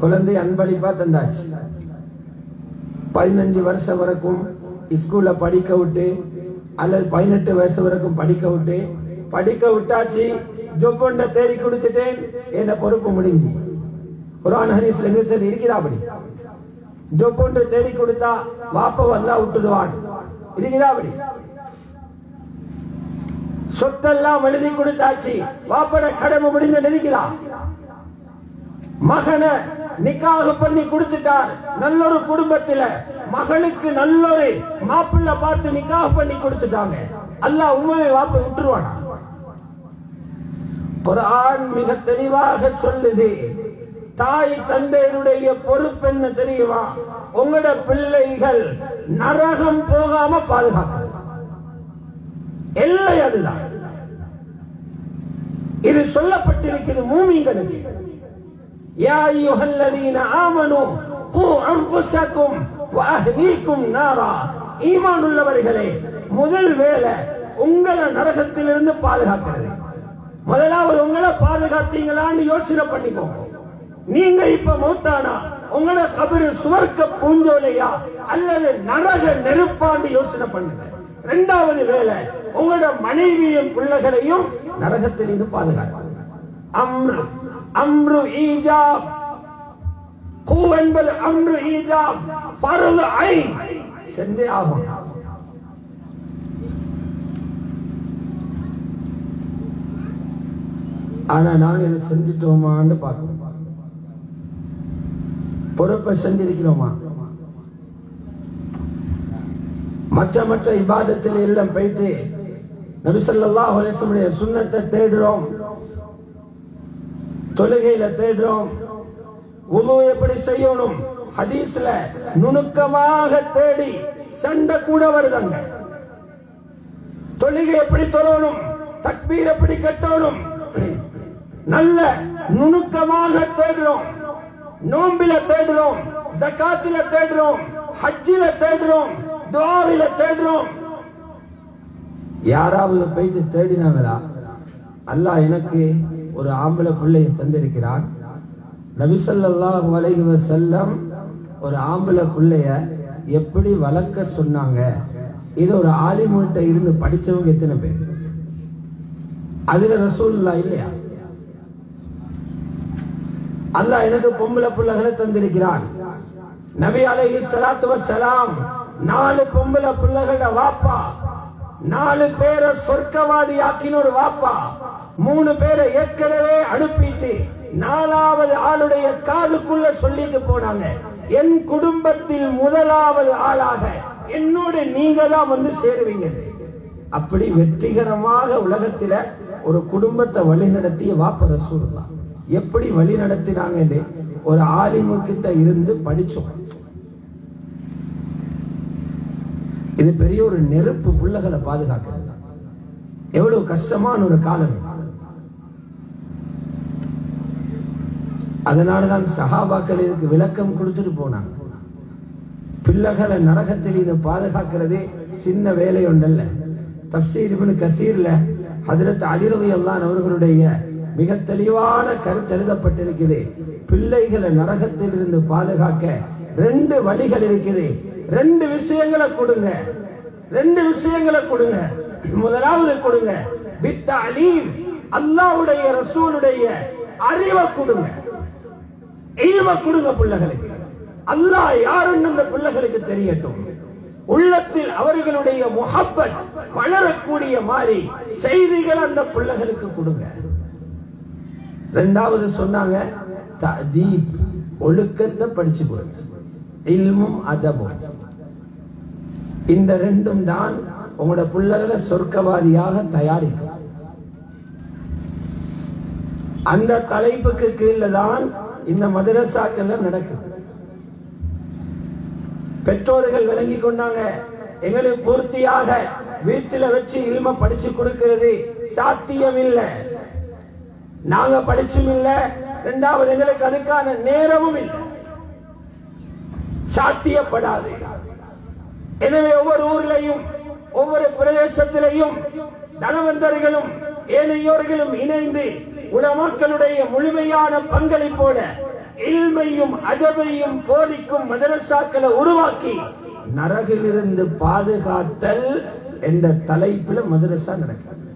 குழந்தை அன்பளிப்பா தந்தாச்சு. பதினஞ்சு வருஷம் வரைக்கும் ஸ்கூல்ல படிக்க விட்டு அல்லது பதினெட்டு வயசு வரைக்கும் படிக்க விட்டு படிக்க விட்டாச்சு ஜொப்பொண்ட தேடி கொடுத்துட்டேன் என்ன பொறுப்பு முடிஞ்சு. குரான் ஹரிஸ்ல எங்க இருக்கிறாபடி ஜொப்பொண்டு தேடி கொடுத்தா வாப்ப வந்தா விட்டுடுவான். இருக்கிறாபடி சொத்தெல்லாம் எழுதி கொடுத்தாச்சு வாப்பட கடமை முடிஞ்ச நினைக்கிறா மகனை நிக்காக பண்ணி கொடுத்துட்டார். நல்லொரு குடும்பத்துல மகளுக்கு நல்லொரு மாப்பிள்ளை பார்த்து நிக்காக பண்ணி கொடுத்துட்டாங்க. அல்லாஹ் உண்மையை வாப்ப விட்டுருவானா? குர்ஆன் மிக தெளிவாக சொல்லுது. தாய் தந்தையருடைய பொறுப்பு என்ன தெரியுமா? உங்களோட பிள்ளைகள் நரகம் போகாம பாதுகாக்க எல்லை அதுதான். இது சொல்லப்பட்டிருக்கிறது மூமிங்களுக்கு يا أيها الذين آمنوا قوا أنفسكم وأهليكم نارا ஈமான் உள்ளவர்களே முதல் வேலை உங்களை நரகத்திலிருந்து பாதுகாக்கிறது முதலாவது உங்களை பாதுகாத்தீங்களான்னு யோசனை பண்ணிக்கோங்க நீங்க இப்ப மூத்தானா உங்களோட கபிரு சுவர்க்க பூஞ்சோலையா அல்லது நரக நெருப்பாண்டு யோசனை பண்ணுங்க இரண்டாவது வேலை உங்களோட மனைவியும் பிள்ளைகளையும் நரகத்திலிருந்து பாதுகாக்க அம்ரு அம்ரு ஈஜாப். கூ என்பது அம்ரு ஈஜாப். பருது ஐ. சென்றே ஆகும். ஆனா நாங்க இதை செஞ்சிட்டோமான்னு பார்க்கணும். பொறுப்பை செஞ்சிருக்கிறோமா? மற்ற மற்ற இபாதத்தில் எல்லாம் போயிட்டு நபிசல்லா அலிஸ்லமுடைய சுண்ணத்தை தேடுறோம். தொழுகையில தேடுறோம். உது எப்படி செய்யணும்? ஹதீஸ்ல நுணுக்கமாக தேடி சண்டை கூட வருதாங்க. தொழுகை எப்படி தொழணும்? தக்பீர் எப்படி கட்டணும்? நல்ல நுணுக்கமாக தேடுறோம். நோம்பில தேடுறோம். தக்காத்துல தேடுறோம். ஹஜ்ஜில தேடுறோம். துவாவில தேடுறோம். யாராவது போயிட்டு தேடினாங்களா? அல்லாஹ் எனக்கு ஒரு ஆம்பளை பிள்ளையை தந்திருக்கிறார். நபிசல்லாஹு அலைஹி செல்லம் ஒரு ஆம்பளை பிள்ளைய எப்படி வளர்க்க சொன்னாங்க? இது ஒரு ஆலிமுகிட்ட இருந்து படிச்சவங்க எத்தனை பேர்? அதுல ரசூல்லா இல்லையா? அல்லாஹ் எனக்கு பொம்பளை பிள்ளைகளை தந்திருக்கிறான். நபி அலைஹி ஸலாத்து வஸலாம் நாலு பொம்பளை பிள்ளைகளோட வாப்பா நாலு பேரை சொர்க்கவாதி ஆக்கின ஒரு வாப்பா மூணு பேரை ஏற்கனவே அனுப்பிட்டு நாலாவது ஆளுடைய காதுக்குள்ள சொல்லிட்டு போனாங்க. என் குடும்பத்தில் முதலாவது ஆளாக என்னோட நீங்க தான் வந்து சேருவீங்க. அப்படி வெற்றிகரமாக உலகத்தில ஒரு குடும்பத்தை வழிநடத்திய வாப்ப ரசூலுல்லா எப்படி வழி நடத்தினாங்க ஒரு ஆலிமு கிட்ட இருந்து படிச்சோம். இது பெரிய ஒரு நெருப்பு புள்ளகளை பாதுகாக்கிறது. எவ்வளவு கஷ்டமான ஒரு காலம் அதனாலதான் சஹாபாக்கள் இதுக்கு விளக்கம் கொடுத்துட்டு போனாங்க. பிள்ளைகளை நரகத்தில் இதை பாதுகாக்கிறதே சின்ன வேலை ஒன்றல்ல. தப்சீர் இப்னு கசீர்ல ஹஜரத் அலிரவி அல்லான் அவர்களுடைய மிக தெளிவான கருத்து எழுதப்பட்டிருக்குது. பிள்ளைகளை நரகத்தில் இருந்து பாதுகாக்க ரெண்டு வழிகள் இருக்குது. ரெண்டு விஷயங்களை கொடுங்க. ரெண்டு விஷயங்களை கொடுங்க. முதலாவது கொடுங்க. வித் அலீம் அல்லாவுடைய ரசூலுடைய அறிவை கொடுங்க. இழிவை கொடுங்க பிள்ளைகளுக்கு. அல்லாஹ் யாருன்னு அந்த பிள்ளைகளுக்கு தெரியட்டும். உள்ளத்தில் அவர்களுடைய முகப்பத் வளரக்கூடிய மாதிரி செய்திகள் அந்த பிள்ளைகளுக்கு கொடுங்க. ரெண்டாவது சொன்னாங்க ஒழுக்கத்தை படிச்சு கொடுங்க. இல்மும் அதமும் இந்த ரெண்டும் தான் உங்களோட பிள்ளைகளை சொர்க்கவாதியாக தயாரிக்கும். அந்த தலைப்புக்கு கீழே தான் இந்த மதரசாக்கள்ல நடக்கும். பெற்றோர்கள் விளங்கி கொண்டாங்க எங்களுக்கு பூர்த்தியாக வீட்டுல வச்சு இல்ம படிச்சு கொடுக்கிறது சாத்தியம் நாங்க படிச்சும் இல்ல இரண்டாவது எங்களுக்கு அதுக்கான நேரமும் இல்லை. சாத்தியப்படாது. எனவே ஒவ்வொரு ஊரிலையும் ஒவ்வொரு பிரதேசத்திலையும் தனவந்தர்களும் ஏனையோர்களும் இணைந்து உலமாக்களுடைய முழுமையான பங்களிப்போட இல்மையும் அதவையும் போதிக்கும் மதரசாக்களை உருவாக்கி நரகிலிருந்து பாதுகாத்தல் என்ற தலைப்பில் மதரசா நடக்கிறது.